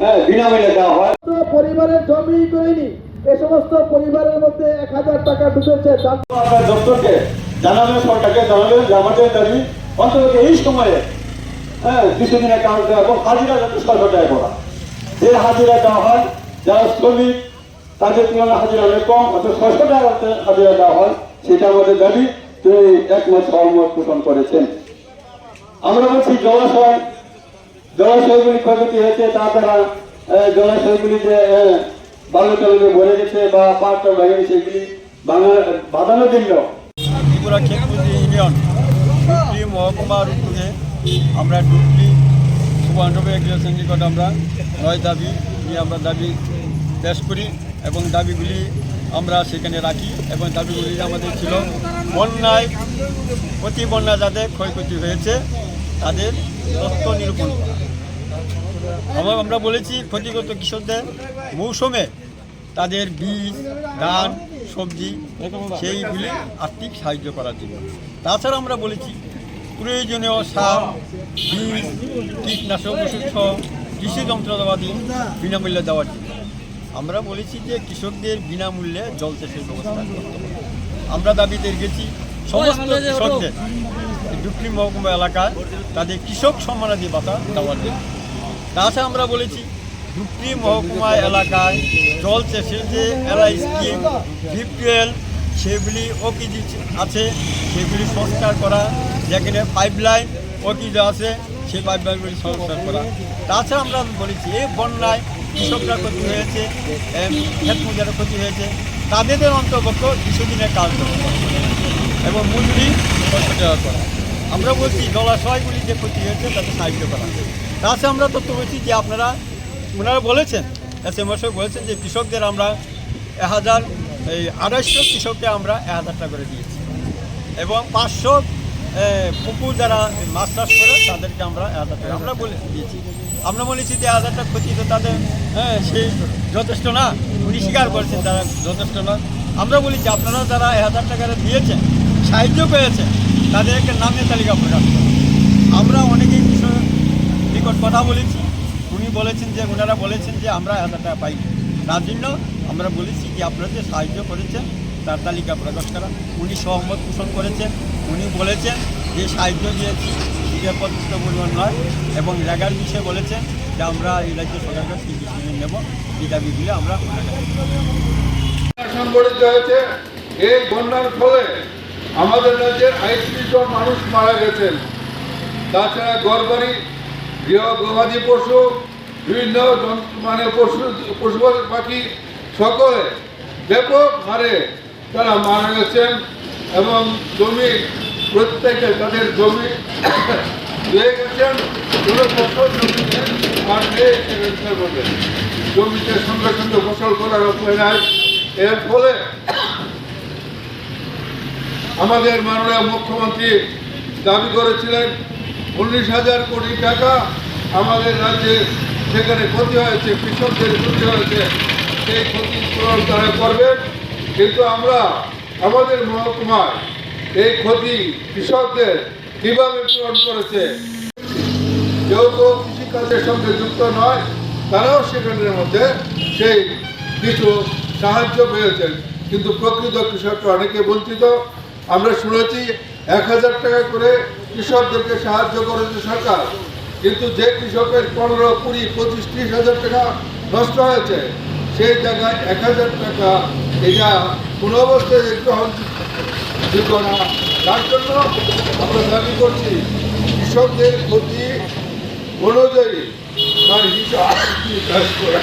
হ্যাঁ বিনামূল্যে দেওয়া হয়। পরিবারের জমি করেনি এ সমস্ত পরিবারের মধ্যে এক হাজার টাকা ঢুকেছে আপনার দপ্তরকে জানাবেন সরকারকে জানাবেন যে আমাদের দাবি অন্তত এই সময়ে হ্যাঁ দুশো দিনের কাজ দেওয়া এবং হাজিরা যাতে ছয়শো করা যে হাজিরা দেওয়া হয় যারা শ্রমিক তাদের তুলনায় হাজিরা অনেক কম অর্থাৎ ছয়শো টাকা হাজিরা দেওয়া হয় সেটা আমাদের দাবি। তিনি একমত সহমত পোষণ করেছেন। আমরা বলছি জলাশয় জলাশয়গুলি ক্ষয়ক্ষতি হয়েছে তাছাড়া আহ, জলাশয়গুলি যে আহ, বালু টালু ভরে গেছে বা পাটটা ভেঙে গেছে এগুলি বাংলা বাঁধানোর জন্য মহকুমার উদ্যোগে আমরা ডুবলি সুবর্ণবে এগ্রিকালচার নিকট আমরা নয় দাবি নিয়ে আমরা দাবি পেশ করি এবং দাবিগুলি আমরা সেখানে রাখি এবং দাবিগুলি আমাদের ছিল বন্যায় প্রতি বন্যা যাদের ক্ষয়ক্ষতি হয়েছে তাদের তথ্য নিরূপণ করা। আবার আমরা বলেছি ক্ষতিগ্রস্ত কৃষকদের মৌসুমে তাদের বীজ, ধান, সবজি সেইগুলি আর্থিক সাহায্য করার জন্য। তাছাড়া আমরা বলেছি প্রয়োজনীয় সার, বীজ, কীটনাশক ওষুধ সহ কৃষি যন্ত্রপাতি বিনামূল্যে দেওয়ার জন্য। আমরা বলেছি যে কৃষকদের বিনামূল্যে জল চাষের ব্যবস্থা করতে আমরা দাবিতে গেছি সমস্ত কৃষকদের ডুকলি মহকুমা এলাকায় তাদের কৃষক সম্মানাদি ভাতা দেওয়ার জন্য। তাছাড়া আমরা বলেছি ডুকলি মহকুমা এলাকায় জল চাষের যে এলআই স্কিম বিপিএল সেগুলি ওকিজি আছে, সেগুলি সংস্কার করা, যেখানে পাইপ লাইন ওকিজ আছে, সেই পাইপ লাইনগুলি সংস্কার করা। তাছাড়া আমরা বলেছি, এই বন্যায় কৃষকরা ক্ষতি হয়েছে মজার ক্ষতি হয়েছে। তাদের অন্তর্ভুক্ত কিছুদিনের কাজ এবং মজুরি করা। আমরা বলছি জলাশয়গুলি যে ক্ষতি হয়েছে তাতে সাহায্য করা। তাছাড়া আমরা তথ্য বলছি যে আপনারা ওনারা বলেছেন এস এম এস বলেছেন যে কৃষকদের আমরা এক হাজার, এই আড়াইশো কৃষককে আমরা এক হাজার টাকা করে দিয়েছি। এবং পাঁচশো পুকুর যারা মাছ চাষ করে, তাদেরকে আমরা এক হাজার টাকা আমরা বলে দিয়েছি। আমরা বলেছি যে এক হাজার টাকা ক্ষতি তো তাদের হ্যাঁ সেই যথেষ্ট না। উনি স্বীকার করেছেন, তারা যথেষ্ট না। আমরা বলি যে আপনারা যারা এক হাজার টাকা দিয়েছেন, সাহায্য পেয়েছেন তাদের একটা নামের তালিকা প্রকাশ করুন। আমরা অনেকেই কৃষক নিকট কথা বলেছি। উনি বলেছেন যে, ওনারা বলেছেন যে, আমরা টাকা পাই তার জন্য আমরা বলেছি যে আপনারা যে সাহায্য করেছেন, তার তালিকা প্রকাশ করা। উনি সহমত পোষণ করেছেন। উনি বলেছেন যে, সাহায্য দিয়েছি পর্যাপ্ত পরিমাণ নয়। এবং জায়গার বিষয়ে বলেছেন যে, আমরা এই রাজ্য সরকারের কাছে বিষয়ে নেব। এই দাবিগুলো আমরা এই বন্যার ফলে আমাদের রাজ্যের আইত্রিশ জন মানুষ মারা গেছেন। তাছাড়া গড়বাড়ি গৃহ গবাদি পশু, বিভিন্ন মানে পশু পশু পাখি সকলে ব্যাপক হারে তারা মারা গেছেন এবং জমি, প্রত্যেকে তাদের জমি ধুয়ে গেছেন। কোনো ফসল জমিতে আর জমিতে সঙ্গে সঙ্গে ফসল করার উপায় নাই এর ফলে আমাদের মাননীয় মুখ্যমন্ত্রী দাবি করেছিলেন, উনিশ হাজার কোটি টাকা আমাদের রাজ্যে সেখানে ক্ষতি হয়েছে, কৃষকদের ক্ষতি হয়েছে, সেই ক্ষতি পূরণ তারা করবেন কিন্তু আমরা, আমাদের মহকুমায় এই ক্ষতি কৃষকদের কীভাবে পূরণ করেছে যেহেতু কৃষিকাজের সঙ্গে যুক্ত নয়, তারাও সেখানের মধ্যে সেই কিছু সাহায্য পেয়েছেন। কিন্তু প্রকৃত কৃষকরা অনেকে বঞ্চিত। আমরা শুনেছি এক হাজার টাকা করে কৃষকদেরকে সাহায্য করেছে সরকার, কিন্তু যে কৃষকের পনেরো, কুড়ি, পঁচিশ, ত্রিশ হাজার টাকা নষ্ট হয়েছে, সেই জায়গায় এক হাজার টাকা এটা কোনো অবস্থায় গ্রহণযোগ্য না। তার জন্য আমরা দাবি করছি, কৃষকদের ক্ষতি অনুযায়ী তার হিসাব বিকাশ করা।